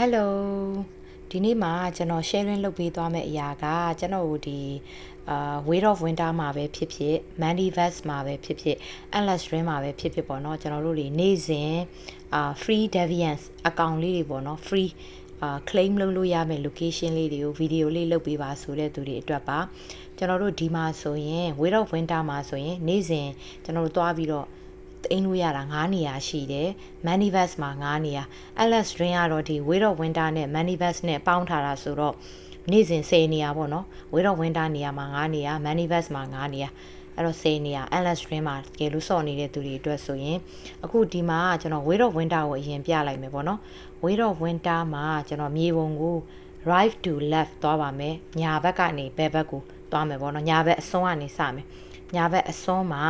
Hello ဒီနေ့မှာကျွန်တော် sharing လုပ်ပေးသွားမယ့်အရာကကျွန်တော်တို့ဒီအာ Weight of Winter မှာပဲဖြစ်ဖြစ် Mandiverse မှာပဲဖြစ်ဖြစ် Endless Dream မှာပဲဖြစ်ဖြစ်ပေါ့နော်ကျွန်တော်တို့တွေနေ့စဉ်အာ free deviance account လေးတွေပေါ့နော် free အာ claim လုပ်လို့ရမယ့် location လေးတွေကို video လေးလုပ်ပေးပါဆိုတဲ့သူတွေအတွက်ပါကျွန်တော်တို့ဒီမှာဆိုရင် Weight of Winter မှာဆိုရင်နေ့စဉ်ကျွန်တော်တို့သွားပြီးတော့ အိမ်လို့ရတာ9နေရာရှိတယ် Manifest မှာ9နေရာ Atlas Dream ကတော့ဒီ Weight of Winter နဲ့ Manifest နဲ့ပေါင်းထားတာဆိုတော့နေ့စဉ်10နေရာပေါ့နော် Weight of Winter နေရာမှာ9နေရာ Manifest မှာ9နေရာအဲ့တော့10နေရာ Atlas Dream မှာတကယ်လို့စော့နေတဲ့သူတွေအတွက်ဆိုရင်အခုဒီမှာကျွန်တော် Weight of Winter ကိုအရင်ပြလိုက်မယ်ပေါ့နော် Weight of Winter မှာကျွန်တော်မြေပုံကို right to left သွားပါမယ်ညာဘက်ကနေဘယ်ဘက်ကိုသွားမယ်ပေါ့နော်ညာဘက်အစွန်းကနေစမယ်ညာဘက်အစွန်းမှာ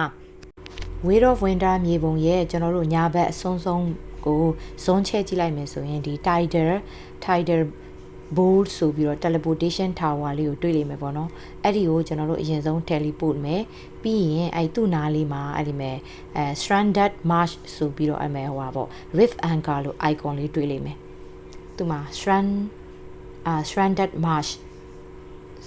Weight of Winter မြေပုံရဲ့ကျွန်တော်တို့ညာဘက်အဆုံးဆုံးကိုဇွန်းချဲကြည့်လိုက်မယ်ဆိုရင်ဒီ Tidal Tidal bold ဆိုပြီးတော့ teleportation tower လေးကိုတွေ့လိမ့်မယ်ပေါ့နော်အဲ့ဒီကိုကျွန်တော်တို့အရင်ဆုံး teleport မယ်ပြီးရင်အဲ့သူ့နားလေးမှာအဲ့ဒီမဲ့အဲ stranded marsh ဆိုပြီးတော့အဲ့မဲ့ဟိုပါပေါ့ rift anchor လို့ icon လေးတွေ့လိမ့်မယ်သူမှာ strand အာ stranded marsh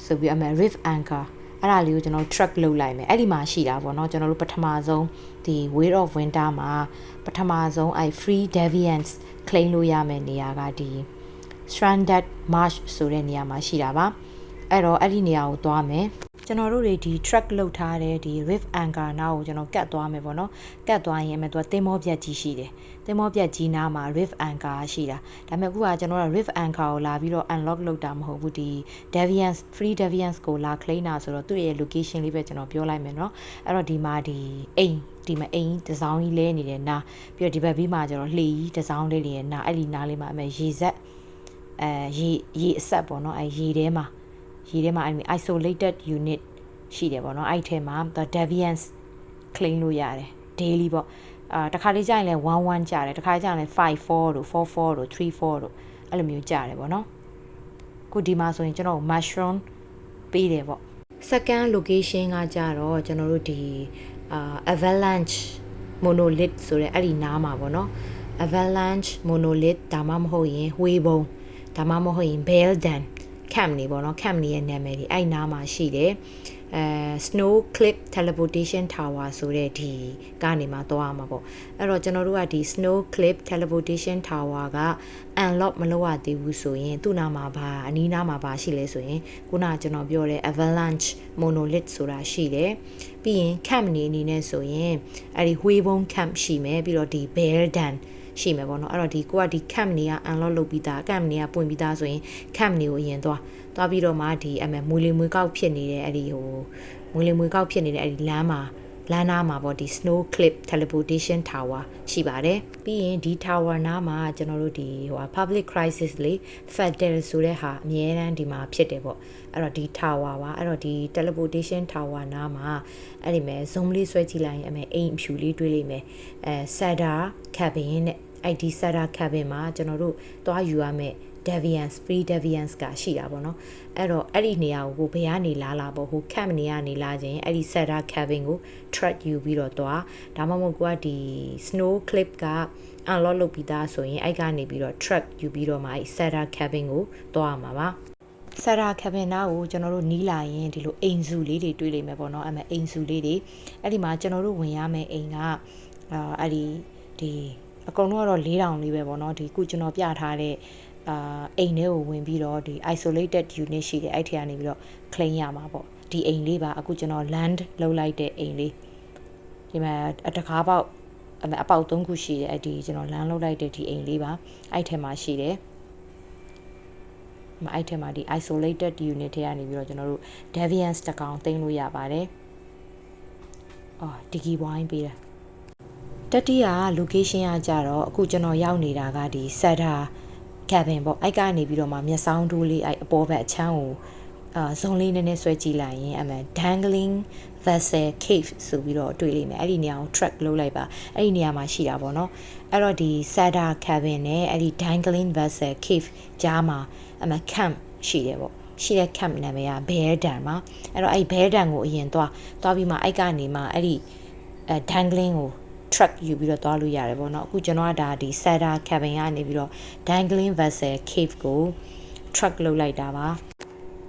ဆိုပြီးအမေ rift anchor အဲ့ဒါလေးကိုကျွန်တော် track လုပ်လိုက်မယ်အဲ့ဒီမှာရှိတာပေါ့နော်ကျွန်တော်တို့ပထမဆုံးဒီ weight of winter မှာပထမဆုံးအဲ့ free deviance claim လို့ရမယ်နေရာကဒီ stranded marsh ဆိုတဲ့နေရာမှာရှိတာပါအဲ့တော့အဲ့ဒီနေရာကိုသွားမယ် ကျွန်တော်တို့တွေဒီ track လောက်ထားတဲ့ဒီ rift anchor နားကိုကျွန်တော်ကတ်သွားမယ်ပေါ့နော်ကတ်သွားရင်အမေသူကတင်မောပြက်ကြီးရှိတယ်တင်မောပြက်ကြီးနားမှာ rift anchor ရှိတာဒါပေမဲ့အခုကကျွန်တော်က rift anchor ကိုလာပြီးတော့ unlock လုပ်တာမဟုတ်ဘူးဒီ deviance free deviance ကိုလာ claim တာဆိုတော့သူ့ရဲ့ location လေးပဲကျွန်တော်ပြောလိုက်မယ်နော်အဲ့တော့ဒီမှာဒီအိမ်ဒီမှာအိမ်တစောင်းကြီးလဲနေတယ်နားပြီးတော့ဒီဘက်ပြီးမှကျွန်တော်လှေကြီးတစောင်းလေးနေရနားအဲ့ဒီနားလေးမှာအမေရေဆက်အဲရေရေအဆက်ပေါ့နော်အဲရေထဲမှာ ရေထဲမှာအဲ့ဒီ isolated unit ရှိတယ်ပေါ့နော်အဲ့ထဲမှာ the deviance claim လို့ရတယ် daily ပေါ့အာတခါလေးကြာရင်လည်း11ကြာတယ်တခါကြာရင်လည်း54တို့44တို့34တို့အဲ့လိုမျိုးကြာတယ်ပေါ့နော်ခုဒီမှာဆိုရင်ကျွန်တော် mushroom ပေးတယ်ပေါ့ second location ကကြတော့ကျွန်တော်တို့ဒီအာ avalanche monolith ဆိုတဲ့အဲ့ဒီနားမှာပေါ့နော် avalanche monolith ဒါမှမဟုတ်ရင်ဝေးဘုံဒါမှမဟုတ်ရင် beldan camp နေပေါ့နော် camp နေရဲ့နာမည်ဒီအဲ့နားမှာရှိတယ်အဲ snow cliff teleportation tower ဆိုတဲ့ဒီကနေမှသွားမှာပေါ့အဲ့တော့ကျွန်တော်တို့ကဒီ snow cliff teleportation tower က unlock မလုပ်ရသေးဘူးဆိုရင်သူ့နာမှာဘာအနီးနားမှာဘာရှိလဲဆိုရင်ခုနကကျွန်တော်ပြောတဲ့ avalanche monolith ဆိုတာရှိတယ်ပြီးရင် camp နေအနေနဲ့ဆိုရင်အဲ့ဒီ Huibong camp ရှိမယ်ပြီးတော့ဒီ bear den ရှိမယ်ပေါ့နော်အဲ့တော့ဒီကိုကဒီ camp နေက unlock လုပ်ပြီးသား camp နေကပွင့်ပြီးသားဆိုရင် camp နေကိုအရင်သွားသွားပြီးတော့မှဒီအမေမွေလီမွေကောက်ဖြစ်နေတဲ့အဲ့ဒီဟိုမွေလီမွေကောက်ဖြစ်နေတဲ့အဲ့ဒီလမ်းမှာလမ်းနားမှာပေါ့ဒီ snow cliff teleportation tower ရှိပါတယ်ပြီးရင်ဒီ tower နားမှာကျွန်တော်တို့ဒီဟို public crisis လေး fatal ဆိုတဲ့ဟာအများတန်းဒီမှာဖြစ်တယ်ပေါ့အဲ့တော့ဒီ tower ပါအဲ့တော့ဒီ teleportation tower နားမှာအဲ့ဒီမဲ့ zoom လေးဆွဲကြည့်လိုက်ရင်အမေအိမ်အဖြူလေးတွေ့လိမ့်မယ်အဲ Sada cabin နဲ့ အဲ့ဒီ Sada cabin မှာကျွန်တော်တို့သွားယူရမယ့် deviance free deviance ကရှိတာပေါ့နော်အဲ့တော့အဲ့ဒီနေရာကိုဘယ်ကနေလာလာပေါ့ဟို camp နေရာနေလာခြင်းအဲ့ဒီ Sada cabin ကို track ယူပြီးတော့သွားဒါမှမဟုတ်ကိုကဒီ snow clip က unlock လုပ်ပြီးသားဆိုရင်အဲ့ကနေပြီးတော့ track ယူပြီးတော့မှအဲ့ Sada cabin ကိုသွားရမှာပါဆရာကဘင်နာကိုကျွန်တော်တို့နီးလာရင်ဒီလိုအိမ်စုလေးတွေတွေ့လိမ့်မယ်ပေါ့နော်အဲ့မဲ့အိမ်စုလေးတွေအဲ့ဒီမှာကျွန်တော်တို့ဝင်ရမယ့်အိမ်ကအာအဲ့ဒီဒီ အကုန်လုံးကတော့၄တောင်လေးပဲပေါ့နော်ဒီခုကျွန်တော်ပြထားတဲ့အာအိမ်ထဲကိုဝင်ပြီးတော့ဒီ isolated unit ရှိတယ်အဲ့ထက်ကနေပြီးတော့ claim ရမှာပေါ့ဒီအိမ်လေးပါအခုကျွန်တော် land လောက်လိုက်တဲ့အိမ်လေးဒီမှာအတကားပေါက်အအပေါက်၃ခုရှိတယ်အဲ့ဒီကျွန်တော် land လောက်လိုက်တဲ့ဒီအိမ်လေးပါအဲ့ထဲမှာရှိတယ်မအဲ့ထဲမှာဒီ isolated unit ထဲကနေပြီးတော့ကျွန်တော်တို့ deviance တကောင်သိမ်းလို့ရပါတယ်။အော်ဒီကီဝိုင်းပေးတာ တတိယ location ကကြတော့အခုကျွန်တော်ရောက်နေတာကဒီ Sada cabin ပေါ့အဲ့ကနေပြီးတော့မှမျက်စောင်းတိုးလေးအဲ့အပေါ်ဘက်အချမ်းကိုအာဇုံလေးနည်းနည်းဆွဲကြည့်လိုက်ရင်အမှန် dangling vessel cave ဆိုပြီးတော့တွေ့လိမ့်မယ်အဲ့ဒီနေရာကို track လုပ်လိုက်ပါအဲ့ဒီနေရာမှာရှိတာပေါ့နော်အဲ့တော့ဒီ Sada cabin နဲ့အဲ့ဒီ dangling vessel cave ကြားမှာအမှ camp ရှိတယ်ပေါ့ရှိတဲ့ camp နာမည်က Bear Dan ပါအဲ့တော့အဲ့ Bear Dan ကိုအရင်သွားသွားပြီးမှအဲ့ကနေမှအဲ့ဒီအဲ dangling ကို truck ယူပြီးတော့သွားလို့ရတယ်ပေါ့နော်အခုကျွန်တော်ကဒါဒီ Sada cabin ကနေပြီးတော့ Dangling Vessel Cave ကို truck လုပ်လိုက်တာပါ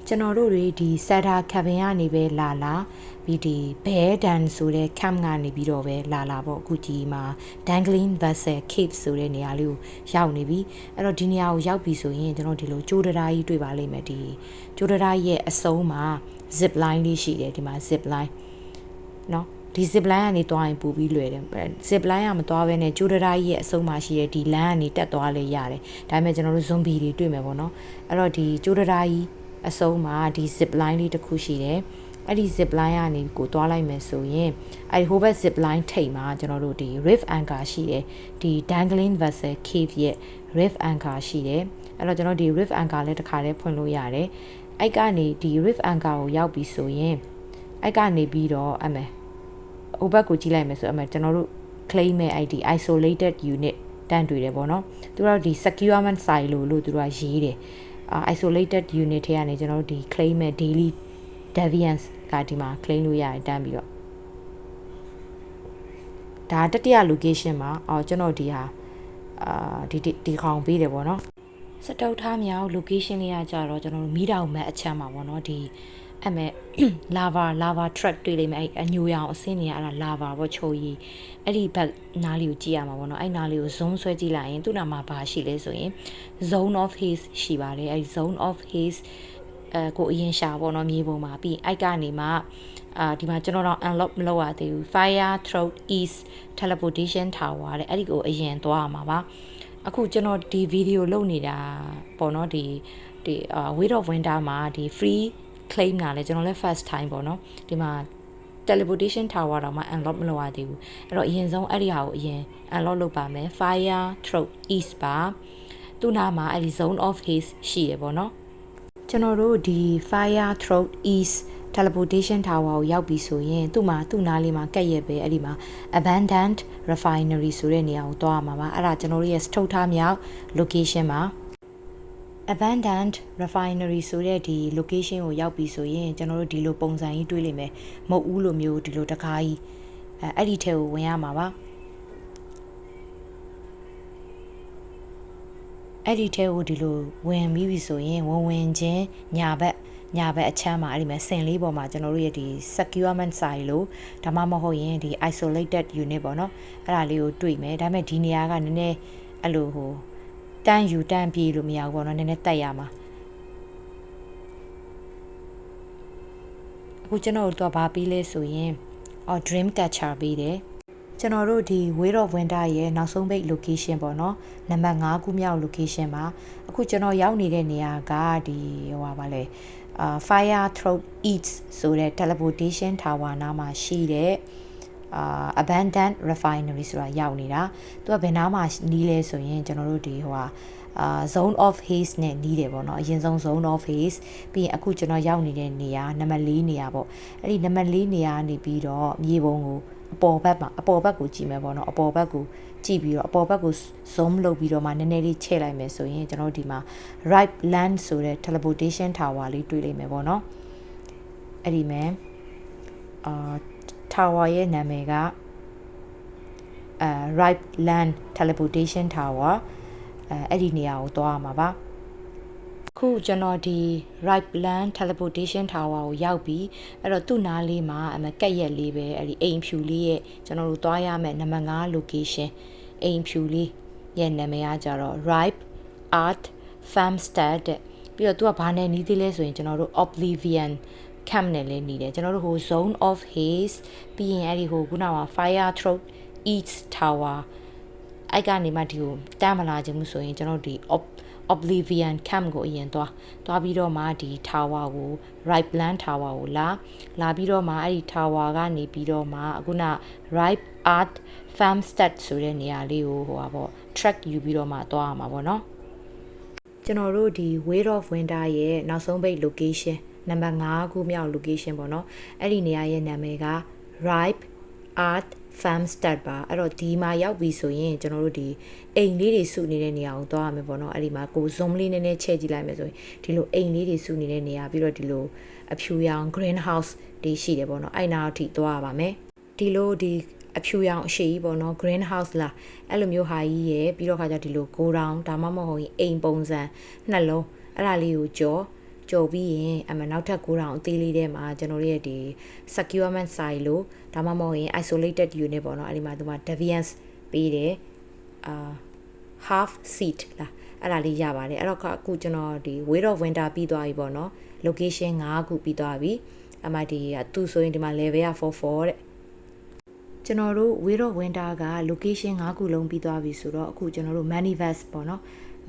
ကျွန်တော်တို့တွေဒီ Sada cabin ကနေပဲလာလာပြီးဒီဘဲဒန်ဆိုတဲ့ camp ကနေပြီးတော့ပဲလာလာပေါ့အခုဒီမှာ Dangling Vessel Cave ဆိုတဲ့နေရာလေးကိုရောက်နေပြီအဲ့တော့ဒီနေရာကိုရောက်ပြီဆိုရင်ကျွန်တော်ဒီလိုကြိုးတရားကြီးတွေ့ပါလိမ့်မယ်ဒီကြိုးတရားရဲ့အစုံမှာ zip line လေးရှိတယ်ဒီမှာ zip line เนาะ ဒီ zip line ကနေသွားရင်ပူပြီးလွယ်တယ် zip line ကမသွားဘဲနဲ့ကျိုးတရာကြီးရဲ့အဆုံးမှာရှိတဲ့ဒီ land ကနေတက်သွားလေရတယ်ဒါပေမဲ့ကျွန်တော်တို့ zombie တွေတွေ့မယ်ပေါ့နော်အဲ့တော့ဒီကျိုးတရာကြီးအဆုံးမှာဒီ zip line လေးတစ်ခုရှိတယ်အဲ့ဒီ zip line ကနေကိုသွားလိုက်မယ်ဆိုရင်အဲ့ဒီဟိုဘက် zip line ထိပ်မှာကျွန်တော်တို့ဒီ reef anchor ရှိတယ်ဒီ dangling vessel cave ရဲ့ reef anchor ရှိတယ်အဲ့တော့ကျွန်တော်ဒီ reef anchor လည်းတစ်ခါလေးဖွင့်လို့ရတယ်အဲ့ကနေဒီ reef anchor ကိုရောက်ပြီဆိုရင်အဲ့ကနေပြီးတော့အမေ ဟိုဘက်ကိုကြည့်လိုက်မယ်ဆိုအမေကျွန်တော်တို့ claim မဲ့ ID isolated unit တန်းတွေ့တယ်ပေါ့နော်သူတို့ဒီ securement silo လို့သူတို့ကရေးတယ်အာ isolated unit ထဲကနေကျွန်တော်တို့ဒီ claim မဲ့ daily deviance ကဒီမှာ claim လို့ရတယ်တန်းပြီးတော့ဒါတတိယ location မှာအော်ကျွန်တော်ဒီဟာအာဒီဒီခေါင်ပေးတယ်ပေါ့နော်စတုတ်ထားမြောက် location လေးကကြတော့ကျွန်တော်တို့မီးတောင်မဲ့အချမ်းမှာပေါ့နော်ဒီ အဲ့မဲ့ lava lava truck တွေ့လိမ့်မယ်အဲ့အညိုရောင်အစင်းနေရအဲ့ဒါ lava ပေါ့ချိုရီအဲ့ဒီဘက်နားလေးကိုကြည့်ရမှာပေါ့နော်အဲ့နားလေးကို zoom ဆွဲကြည့်လိုက်ရင်သူ့နာမှာဘာရှိလဲဆိုရင် zone of haze ရှိပါတယ်အဲ့ဒီ zone of haze အဲကိုအရင်ရှာပေါ့နော်မြေပုံမှာပြီးအိုက်ကနေမှအာဒီမှာကျွန်တော်တော့ unlock မလုပ်ရသေးဘူး fire throat east teleportation tower တဲ့အဲ့ဒီကိုအရင်သွားရမှာပါအခုကျွန်တော်ဒီဗီဒီယိုလုပ်နေတာပေါ့နော်ဒီဒီအာ weight of winter မှာဒီ free claim လာလဲကျွန်တော်လည်း first time ပေါ့နော်ဒီမှာ teleportation tower တော့မှ unlock မလုပ်ရသေးဘူးအဲ့တော့အရင်ဆုံးအဲ့ဒီဟာကိုအရင် unlock လုပ်ပါမယ် fire throat east ပါသူ့နာမှာအဲ့ဒီ zone of haze ရှိရပေါ့နော်ကျွန်တော်တို့ဒီ fire throat east teleportation tower ကိုရောက်ပြီဆိုရင်သူ့မှာသူ့နားလေးမှာကက်ရက်ပဲအဲ့ဒီမှာ abandoned refinery ဆိုတဲ့နေရာကိုသွားရမှာပါအဲ့ဒါကျွန်တော်တို့ရဲ့စထုတ်ထားမြောက် location မှာ abandoned refinery ဆိုတဲ့ဒီ location ကိုရောက်ပြီဆိုရင်ကျွန်တော်တို့ဒီလိုပုံစံကြီးတွေးလိမ့်မယ်မဟုတ်ဘူးလို့မျိုးဒီလိုတကားကြီးအဲအဲ့ဒီထဲကိုဝင်ရမှာပါအဲ့ဒီထဲကိုဒီလိုဝင်ပြီးပြီဆိုရင်ဝင်ဝင်ချင်းညာဘက်ညာဘက်အချမ်းမှာအဲ့ဒီမှာစင်လေးပေါ်မှာကျွန်တော်တို့ရဲ့ဒီ securement side လို့ဒါမှမဟုတ်ရင်ဒီ isolated unit ပေါ့နော်အဲ့ဒါလေးကိုတွေ့မယ်ဒါပေမဲ့ဒီနေရာကနည်းနည်းအဲ့လိုဟို တန်းယူတန်းပြေးလို့မရဘူးပေါ့နော်နည်းနည်းတက်ရမှာအခုကျွန်တော်တို့ကဘာပြီးလဲဆိုရင်အော် dream catcher ပြီးတယ်ကျွန်တော်တို့ဒီ way of winter ရဲ့နောက်ဆုံးပိတ် location ပေါ့နော်နံပါတ်5ခုမြောက် location မှာအခုကျွန်တော်ရောက်နေတဲ့နေရာကဒီဟိုပါပါလဲအာ fire throat eats ဆိုတဲ့ teleportation tower နားမှာရှိတဲ့ အာ abandoned refinery ဆိုတာရောက်နေတာသူကဘယ်နားမှာနီးလဲဆိုရင်ကျွန်တော်တို့ဒီဟိုဟာအာ zone of haze နဲ့နီးတယ်ပေါ့နော်အရင်ဆုံး zone of haze ပြီးရင်အခုကျွန်တော်ရောက်နေတဲ့နေရာနံပါတ်4နေရာပေါ့အဲ့ဒီနံပါတ်4နေရာနေပြီးတော့မြေပုံကိုအပေါ်ဘက်မှာအပေါ်ဘက်ကိုကြည့်မယ်ပေါ့နော်အပေါ်ဘက်ကိုကြည့်ပြီးတော့အပေါ်ဘက်ကို zoom လုပ်ပြီးတော့မှနည်းနည်းလေးချဲ့လိုက်မယ်ဆိုရင်ကျွန်တော်ဒီမှာ right land ဆိုတဲ့ teleportation tower လေးတွေ့လိမ့်မယ်ပေါ့နော်အဲ့ဒီမဲ့အာ tower ရဲ့နာမည်ကအဲ right land teleportation tower အဲအဲ့ဒီနေရာကိုသွားရမှာပါခုကျွန်တော်ဒီ right land teleportation tower ကိုရောက်ပြီးအဲ့တော့သူ့နားလေးမှာအမကက်ရက်လေးပဲအဲ့ဒီအိမ်ဖြူလေးရဲ့ကျွန်တော်တို့သွားရမယ့်နံပါတ်5 location အိမ်ဖြူလေးရဲ့နာမည်ကကြတော့ ripe art farmstead တဲ့ပြီးတော့သူကဘာနဲ့နီးသေးလဲဆိုရင်ကျွန်တော်တို့ oblivion camp နဲ့လည်းနေတယ်ကျွန်တော်တို့ဟို zone of haze ပြီးရင်အဲ့ဒီဟိုခုနက fire throat eats tower အဲ့ကနေမှဒီကိုတမ်းမလာခြင်းမှုဆိုရင်ကျွန်တော်ဒီ oblivion camp ကိုအရင်သွားသွားပြီးတော့မှဒီ tower ကို right plan tower ကိုလာလာပြီးတော့မှအဲ့ဒီ tower ကနေပြီးတော့မှအခုန right art farmstead ဆိုတဲ့နေရာလေးကိုဟိုပါပေါ့ track ယူပြီးတော့မှသွားရမှာပေါ့နော်ကျွန်တော်တို့ဒီ way of winter ရဲ့နောက်ဆုံးပိတ် location နံပါတ်5ခုမြောက် location ပေါ့နော်အဲ့ဒီနေရာရဲ့နာမည်က ripe art farmstead ပါအဲ့တော့ဒီမှာရောက်ပြီဆိုရင်ကျွန်တော်တို့ဒီအိမ်လေးတွေစုနေတဲ့နေရာကိုသွားရမယ်ပေါ့နော်အဲ့ဒီမှာကို zoom လေးနည်းနည်းချဲ့ကြည့်လိုက်မယ်ဆိုရင်ဒီလိုအိမ်လေးတွေစုနေတဲ့နေရာပြီးတော့ဒီလိုအဖြူရောင် green house တွေရှိတယ်ပေါ့နော်အဲ့နာအထိသွားရပါမယ်ဒီလိုဒီအဖြူရောင်အရှိကြီးပေါ့နော် green house လားအဲ့လိုမျိုးဟာကြီးရယ်ပြီးတော့ခါကျဒီလို go down ဒါမှမဟုတ်ရင်အိမ်ပုံစံနှလုံးအဲ့ဒါလေးကိုကြော် ကြော်ပြီးရင်အမနောက်ထပ် go down အသေးလေးထဲမှာကျွန်တော်တို့ရဲ့ဒီ securement side လို့ဒါမှမဟုတ်ရင် isolated unit ပေါ့နော်အဲ့ဒီမှာသူက deviance ပေးတယ်အာ half seat လားအဲ့ဒါလေးရပါတယ်အဲ့တော့အခုကျွန်တော်ဒီ weight of winter ပြီးသွားပြီပေါ့နော် location 5ခုပြီးသွားပြီအမှဒီသူဆိုရင်ဒီမှာ level က44တဲ့ကျွန်တော်တို့ weight of winter က location 5ခုလုံးပြီးသွားပြီဆိုတော့အခုကျွန်တော်တို့ manifest ပေါ့နော်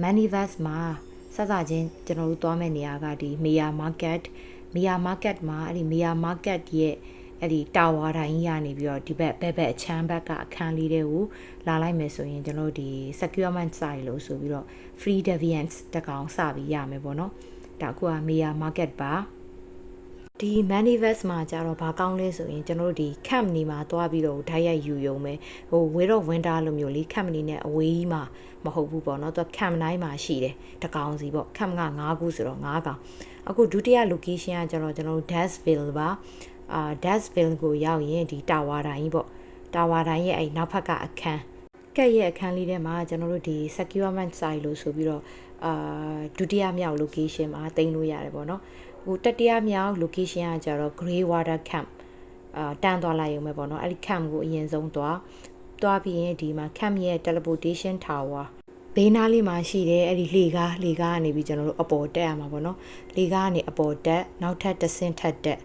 manifest မှာ စစချင်းကျွန်တော်တို့သွားမယ့်နေရာကဒီ Mia Market Mia Market မှာအဲ့ဒီ Mia Market ရဲ့အဲ့ဒီတာဝါတိုင်းကြီးကနေပြီးတော့ဒီဘက်ဘက်ဘက်အချမ်းဘက်ကအခန်းလေးတွေကိုလာလိုက်မယ်ဆိုရင်ကျွန်တော်ဒီ securement site လို့ဆိုပြီးတော့ free deviance တကောင်စပြီးရမယ်ပေါ့နော်ဒါအခုက Mia Market ပါ ဒီ manifest မှာကြတော့ဘာကောင်းလဲဆိုရင်ကျွန်တော်တို့ဒီ camp နေမှာတွားပြီးတော့ဓာတ်ရိုက်ယူရုံပဲဟို way of winter လိုမျိုးလေး camp နေနဲ့အဝေးကြီးမှာမဟုတ်ဘူးပေါ့နော်သူ camp တိုင်းမှာရှိတယ်တကောင်စီပေါ့ camp က9ခုဆိုတော့9ကောင်အခုဒုတိယ location ကကျတော့ကျွန်တော်တို့ Dasville ပါအာ Dasville ကိုရောက်ရင်ဒီတာဝါတိုင်းကြီးပေါ့တာဝါတိုင်းရဲ့အဲ့နောက်ဖက်ကအခန်းကက်ရဲ့အခန်းလေးထဲမှာကျွန်တော်တို့ဒီ securement site လို့ဆိုပြီးတော့အာဒုတိယမြောက် location မှာတင်လို့ရတယ်ပေါ့နော် ဟိုတတိယမြောက် location ကကျတော့ Grey Water Camp အာတန်းသွားလိုက်ရုံပဲပေါ့နော်အဲ့ဒီ camp ကိုအရင်ဆုံးသွားသွားပြီးရင်ဒီမှာ camp ရဲ့ teleportation tower ဘေးနားလေးမှာရှိတယ်အဲ့ဒီလေကားလေကားကနေပြီးကျွန်တော်တို့အပေါ်တက်ရမှာပေါ့နော်လေကားကနေအပေါ်တက်နောက်ထပ်တစ်ဆင့်ထပ်တက်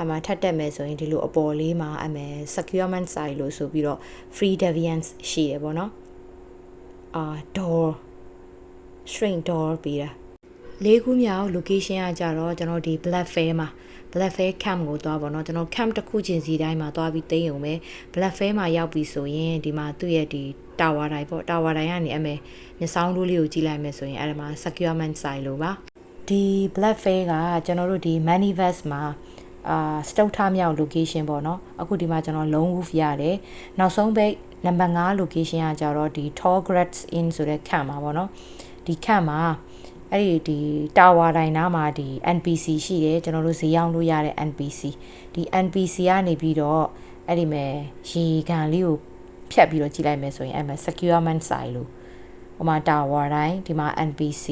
အမှထပ်တက်မယ်ဆိုရင်ဒီလိုအပေါ်လေးမှာအမယ် securement side လို့ဆိုပြီးတော့ free deviance ရှိတယ်ပေါ့နော်အာ door shrink door ပြီးတာ လေးခုမြောက် location ကကြတော့ကျွန်တော်ဒီ black fair မှာ black fair camp ကိုသွားပါတော့ကျွန်တော် camp တစ်ခုချင်းစီတိုင်းမှာသွားပြီးသိမ်းအောင်ပဲ black fair မှာရောက်ပြီဆိုရင်ဒီမှာသူ့ရဲ့ဒီ tower တိုင်းပေါ့ tower တိုင်းကနေအမေမျက်စောင်းတို့လေးကိုကြည့်လိုက်မယ်ဆိုရင်အဲ့ဒါမှာ securement side လို့ပါဒီ black fair ကကျွန်တော်တို့ဒီ manifest မှာအာစတုတ်ထမြောက် location ပေါ့နော်အခုဒီမှာကျွန်တော် long roof ရတယ်နောက်ဆုံးပိတ်နံပါတ်5 location ကကြတော့ဒီ tall grass in ဆိုတဲ့ camp မှာပေါ့နော်ဒီ camp မှာ အဲ့ဒီဒီတာဝါတိုင်းနားမှာဒီ NPC ရှိတယ်ကျွန်တော်တို့ဈေးရောက်လို့ရတဲ့ NPC ဒီ NPC ကနေပြီးတော့အဲ့ဒီမဲ့ရေကန်လေးကိုဖြတ်ပြီးတော့ကြည့်လိုက်မယ်ဆိုရင်အဲ့မှာ securement side လို့ဟိုမှာတာဝါတိုင်းဒီမှာ NPC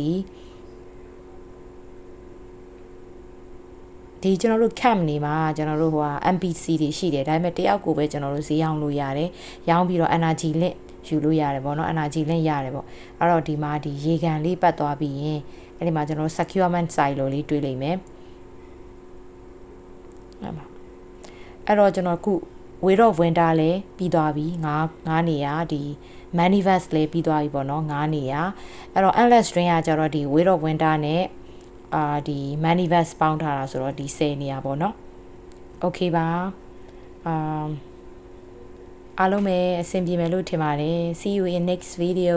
ဒီကျွန်တော်တို့ camp နေမှာကျွန်တော်တို့ဟိုဟာ NPC တွေရှိတယ်ဒါပေမဲ့တယောက်ကိုပဲကျွန်တော်တို့ဈေးရောက်လို့ရတယ်ရောင်းပြီးတော့ energy link ယူလို့ရတယ်ပေါ့နော် energy link ရတယ်ပေါ့အဲ့တော့ဒီမှာဒီရေကန်လေးပတ်သွားပြီးရင်အဲ့ဒီမှာကျွန်တော်တို့ securement site လို့လေးတွေ့လိမ့်မယ်အဲ့မှာအဲ့တော့ကျွန်တော်ခု way of winter လည်းပြီးသွားပြီငါးငါးနေရဒီ manifest လည်းပြီးသွားပြီပေါ့နော်ငါးနေရအဲ့တော့ endless string ကကျတော့ဒီ way of winter နဲ့အာဒီ manifest ပေါင်းထားတာဆိုတော့ဒီ10နေရပေါ့နော် okay ပါအာ အားလုံးပဲအဆင်ပြေမယ်လို့ထင်ပါတယ် see you in next video